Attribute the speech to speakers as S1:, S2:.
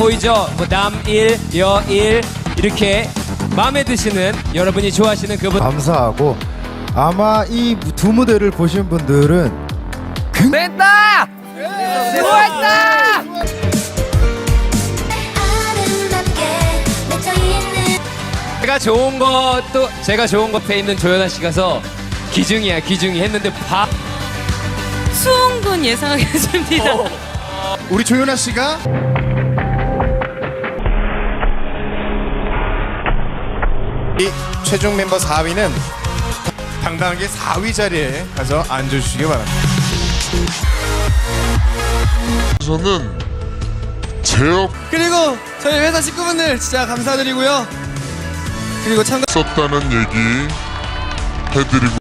S1: 보이죠? 뭐 남일, 여일 이렇게 마음에 드시는 여러분이 좋아하시는 그분
S2: 감사하고 아마 이 두 무대를 보신 분들은
S1: 됐다! 수고했다!
S3: 아름답게 맺혀 있는
S1: 제가 좋은 것도 제가 좋은 것에 있는 조연아 씨가서 기중이야 기중이 했는데 봐
S4: 수홍군 예상하겠습니다.
S5: 우리 조연아 씨가 이 최종 멤버 4위는 당당하게 4위 자리에 가서 앉아주시기 바랍니다.
S6: 저는 제업
S7: 그리고 저희 회사 식구분들 진짜 감사드리고요. 그리고 참가
S6: 썼다는 얘기 해드리고